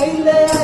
মনে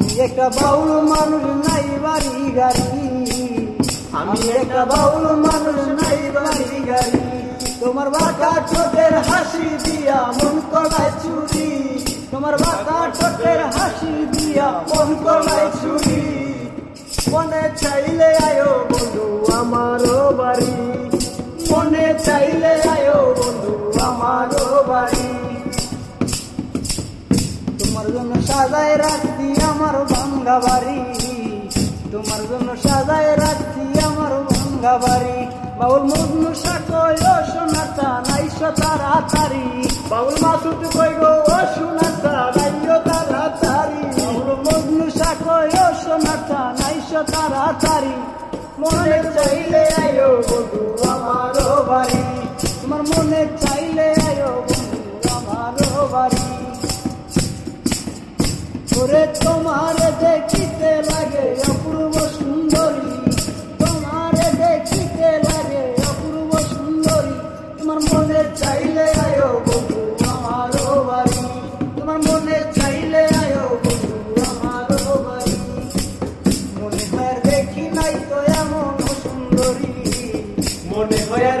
আমি একটা বাউল মানুষ, নাই বাড়ি গাড়ি। আমি একটা বাউল মানুষ, নাই বাড়ি গাড়ি। তোমার বাঁকা ঠোঁটের হাসি দিয়া মন কলায় চুরি তোমার বাঁকা ঠোঁটের হাসি দিয়া মন কলায় চুরি মনে চাইলে আয়ো বন্ধু, আমারও বাড়ি। মনে চাইলে আয়ো বন্ধু, আমারও বাড়ি। তোমার জন্য সাজায় রাখছি আমার ভাঙ্গা বাড়ি। তোমার জন্য সাজায় রাখছি আমার ভাঙ্গা বাড়ি। বাউল মগ্ন সাকয় সোনাতা নাইশো তাড়াতাড়ি। বাউল মাসুদ কই ও সোনাতা নাইও তাড়াতাড়ি। বাউল মগ্ন সাকয় সোনাতা নাইশো তাড়াতাড়ি। মনে চাইলে আয়ো বন্ধু আমারও বাড়ি। তোমার মনে ওরে তোমার দেখিতে লাগে, অপূর্ব সুন্দরী। তোমার দেখিতে লাগে, অপূর্ব সুন্দরী। তোমার মনে চাইলে আয়ো বন্ধু, আমারও বাড়ি। তোমার মনে চাইলে আয়ো বন্ধু, আমারও বাড়ি। মনে হয় দেখি নাই তো এমন সুন্দরী। মনে হয় আর